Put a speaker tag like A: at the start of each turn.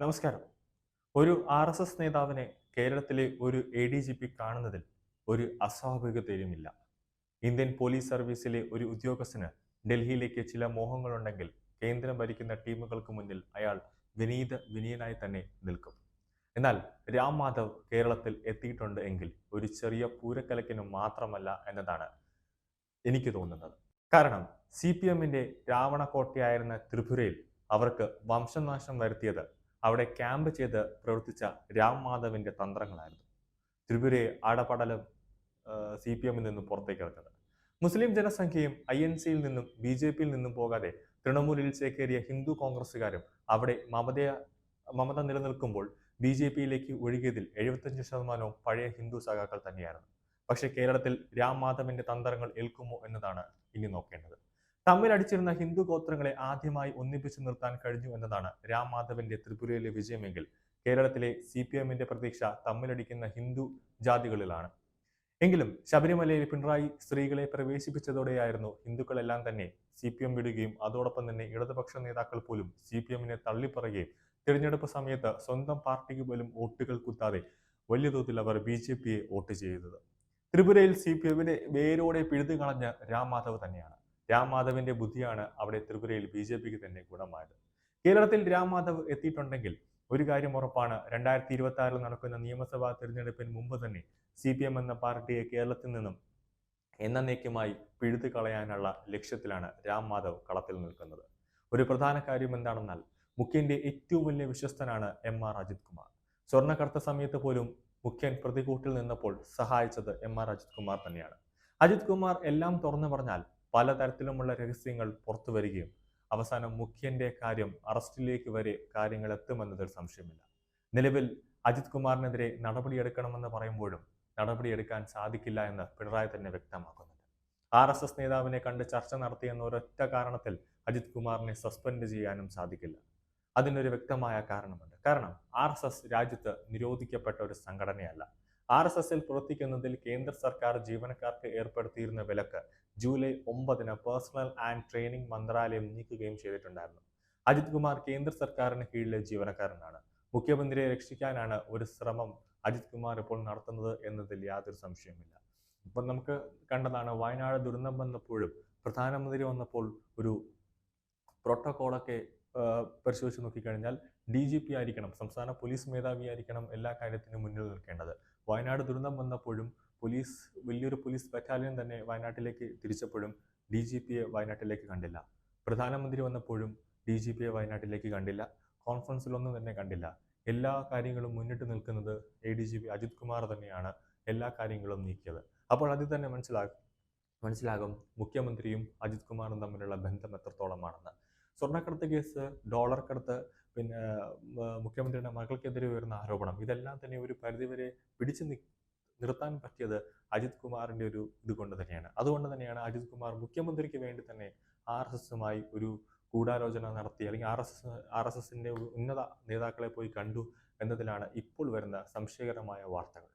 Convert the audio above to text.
A: നമസ്കാരം. ഒരു R S S നേതാവിനെ കേരളത്തിലെ ഒരു എ ഡി ജി പി കാണുന്നതിൽ ഒരു അസ്വാഭാവികതയുമില്ല. ഇന്ത്യൻ പോലീസ് സർവീസിലെ ഒരു ഉദ്യോഗസ്ഥന് ഡൽഹിയിലേക്ക് ചില മോഹങ്ങളുണ്ടെങ്കിൽ കേന്ദ്രം ഭരിക്കുന്ന ടീമുകൾക്ക് മുന്നിൽ അയാൾ വിനീത വിനീയനായി തന്നെ നിൽക്കും. എന്നാൽ രാം മാധവ് കേരളത്തിൽ എത്തിയിട്ടുണ്ട് എങ്കിൽ ഒരു ചെറിയ പൂരക്കലക്കിന് മാത്രമല്ല എന്നതാണ് എനിക്ക് തോന്നുന്നത്. കാരണം സി പി എമ്മിന്റെ രാവണക്കോട്ടയായിരുന്ന ത്രിപുരയിൽ അവർക്ക് വംശനാശം വരുത്തിയത് അവിടെ ക്യാമ്പ് ചെയ്ത് പ്രവർത്തിച്ച രാം തന്ത്രങ്ങളായിരുന്നു. ത്രിപുരയെ ആടപടലം സി പി എമ്മിൽ നിന്നും പുറത്തേക്ക് ഇറക്കുന്നത്. മുസ്ലിം ജനസംഖ്യയും ഐ എൻ സിയിൽ നിന്നും ബി ജെ പിയിൽ നിന്നും പോകാതെ തൃണമൂലിൽ ചേക്കേറിയ ഹിന്ദു കോൺഗ്രസ്സുകാരും അവിടെ മമത മമത നിലനിൽക്കുമ്പോൾ ബി ജെ പിയിലേക്ക് ഒഴുകിയതിൽ എഴുപത്തഞ്ച് ശതമാനവും പഴയ ഹിന്ദു സഖാക്കൾ തന്നെയായിരുന്നു. പക്ഷേ കേരളത്തിൽ രാം മാധവിന്റെ തന്ത്രങ്ങൾ ഏൽക്കുമോ എന്നതാണ് ഇനി നോക്കേണ്ടത്. തമ്മിലടിച്ചിരുന്ന ഹിന്ദു ഗോത്രങ്ങളെ ആദ്യമായി ഒന്നിപ്പിച്ചു നിർത്താൻ കഴിഞ്ഞു എന്നതാണ് രാം മാധവന്റെ ത്രിപുരയിലെ വിജയമെങ്കിൽ കേരളത്തിലെ സി പി എമ്മിന്റെ പ്രതീക്ഷ തമ്മിലടിക്കുന്ന ഹിന്ദു ജാതികളിലാണ്. എങ്കിലും ശബരിമലയിൽ പിണറായി സ്ത്രീകളെ പ്രവേശിപ്പിച്ചതോടെയായിരുന്നു ഹിന്ദുക്കളെല്ലാം തന്നെ സി പി എം വിടുകയും അതോടൊപ്പം തന്നെ ഇടതുപക്ഷ നേതാക്കൾ പോലും സി പി എമ്മിനെ തള്ളിപ്പറയുകയും തിരഞ്ഞെടുപ്പ് സമയത്ത് സ്വന്തം പാർട്ടിക്ക് പോലും വോട്ടുകൾ കുത്താതെ വലിയ തോതിൽ അവർ ബി ജെ പിയെ വോട്ട് ചെയ്തത്. ത്രിപുരയിൽ സി പി എമ്മിനെ വേരോടെ പിഴുതു കളഞ്ഞ രാം മാധവ് തന്നെയാണ്. രാം മാധവിന്റെ ബുദ്ധിയാണ് അവിടെ ത്രിപുരയിൽ ബി ജെ പിക്ക് തന്നെ ഗുണമായത്. കേരളത്തിൽ രാം മാധവ് എത്തിയിട്ടുണ്ടെങ്കിൽ ഒരു കാര്യം ഉറപ്പാണ് രണ്ടായിരത്തി ഇരുപത്തി ആറിൽ നടക്കുന്ന നിയമസഭാ തിരഞ്ഞെടുപ്പിന് മുമ്പ് തന്നെ സി പി എം എന്ന പാർട്ടിയെ കേരളത്തിൽ നിന്നും എന്നേക്കുമായി പിഴുതു കളയാനുള്ള ലക്ഷ്യത്തിലാണ് രാം മാധവ് കളത്തിൽ നിൽക്കുന്നത്. ഒരു പ്രധാന കാര്യം എന്താണെന്നാൽ മുഖ്യന്റെ ഏറ്റവും വലിയ വിശ്വസ്തനാണ് എം ആർ അജിത് കുമാർ. സ്വർണക്കടത്ത സമയത്ത് പോലും മുഖ്യൻ പ്രതികൂട്ടിൽ നിന്നപ്പോൾ സഹായിച്ചത് എം ആർ അജിത് കുമാർ തന്നെയാണ്. അജിത് കുമാർ എല്ലാം തുറന്നു പറഞ്ഞാൽ പലതരത്തിലുമുള്ള രഹസ്യങ്ങൾ പുറത്തു വരികയും അവസാനം മുഖ്യന്റെ കാര്യം അറസ്റ്റിലേക്ക് വരെ കാര്യങ്ങൾ എത്തുമെന്നതിൽ സംശയമില്ല. നിലവിൽ അജിത് കുമാറിനെതിരെ നടപടിയെടുക്കണമെന്ന് പറയുമ്പോഴും നടപടിയെടുക്കാൻ സാധിക്കില്ല എന്ന് പിണറായി തന്നെ വ്യക്തമാക്കുന്നുണ്ട്. ആർ എസ് എസ് നേതാവിനെ കണ്ട് ചർച്ച നടത്തിയെന്ന ഒരൊറ്റ കാരണത്തിൽ അജിത് കുമാറിനെ സസ്പെൻഡ് ചെയ്യാനും സാധിക്കില്ല. അതിനൊരു വ്യക്തമായ കാരണമുണ്ട്. കാരണം ആർ എസ് എസ് രാജ്യത്ത് നിരോധിക്കപ്പെട്ട ഒരു സംഘടനയല്ല. ആർ എസ് എസിൽ പ്രവർത്തിക്കുന്നതിൽ കേന്ദ്ര സർക്കാർ ജീവനക്കാർക്ക് ഏർപ്പെടുത്തിയിരുന്ന വിലക്ക് ജൂലൈ ഒമ്പതിന് പേഴ്സണൽ ആൻഡ് ട്രെയിനിങ് മന്ത്രാലയം നീക്കുകയും ചെയ്തിട്ടുണ്ടായിരുന്നു. അജിത് കുമാർ കേന്ദ്ര സർക്കാരിന് കീഴിലെ ജീവനക്കാരനാണ്. മുഖ്യമന്ത്രിയെ രക്ഷിക്കാനാണ് ഒരു ശ്രമം അജിത് കുമാർ ഇപ്പോൾ നടത്തുന്നത് എന്നതിൽ യാതൊരു സംശയവുമില്ല. ഇപ്പം നമുക്ക് കണ്ടതാണ് വയനാട് ദുരന്തം വന്നപ്പോഴും പ്രധാനമന്ത്രി വന്നപ്പോൾ ഒരു പ്രോട്ടോകോളൊക്കെ പരിശോധിച്ച് നോക്കിക്കഴിഞ്ഞാൽ ഡി ജി പി ആയിരിക്കണം സംസ്ഥാന പോലീസ് മേധാവി ആയിരിക്കണം എല്ലാ കാര്യത്തിനും മുന്നിൽ നിൽക്കേണ്ടത്. വയനാട് ദുരന്തം വന്നപ്പോഴും പോലീസ് വലിയൊരു പോലീസ് ബറ്റാലിയൻ തന്നെ വയനാട്ടിലേക്ക് തിരിച്ചപ്പോഴും ഡി ജി പിയെ വയനാട്ടിലേക്ക് കണ്ടില്ല. പ്രധാനമന്ത്രി വന്നപ്പോഴും ഡി ജി പിയെ വയനാട്ടിലേക്ക് കണ്ടില്ല. കോൺഫറൻസിലൊന്നും തന്നെ കണ്ടില്ല. എല്ലാ കാര്യങ്ങളും മുന്നിട്ട് നിൽക്കുന്നത് A D G P Ajith Kumar തന്നെയാണ് എല്ലാ കാര്യങ്ങളും നീക്കിയത്. അപ്പോൾ അതിൽ തന്നെ മനസ്സിലാകും മനസ്സിലാകും മുഖ്യമന്ത്രിയും അജിത് കുമാറും തമ്മിലുള്ള ബന്ധം എത്രത്തോളമാണെന്ന്. സ്വർണക്കടത്ത് കേസ് ഡോളർ കടത്ത് പിന്നെ മുഖ്യമന്ത്രിയുടെ മകൾക്കെതിരെ ഉയർന്ന ആരോപണം. ഇതെല്ലാം തന്നെ ഒരു പരിധിവരെ പിടിച്ചു നിർത്താൻ പറ്റിയത് അജിത് കുമാറിന്റെ ഒരു ഇത് കൊണ്ട് തന്നെയാണ്. അതുകൊണ്ട് തന്നെയാണ് അജിത് കുമാർ മുഖ്യമന്ത്രിക്ക് വേണ്ടി തന്നെ ആർ എസ് എസുമായി ഒരു ഗൂഢാലോചന നടത്തി അല്ലെങ്കിൽ R S S R S എസിന്റെ ഉന്നത നേതാക്കളെ പോയി കണ്ടു എന്നതിലാണ് ഇപ്പോൾ വരുന്ന സംശയകരമായ വാർത്തകൾ.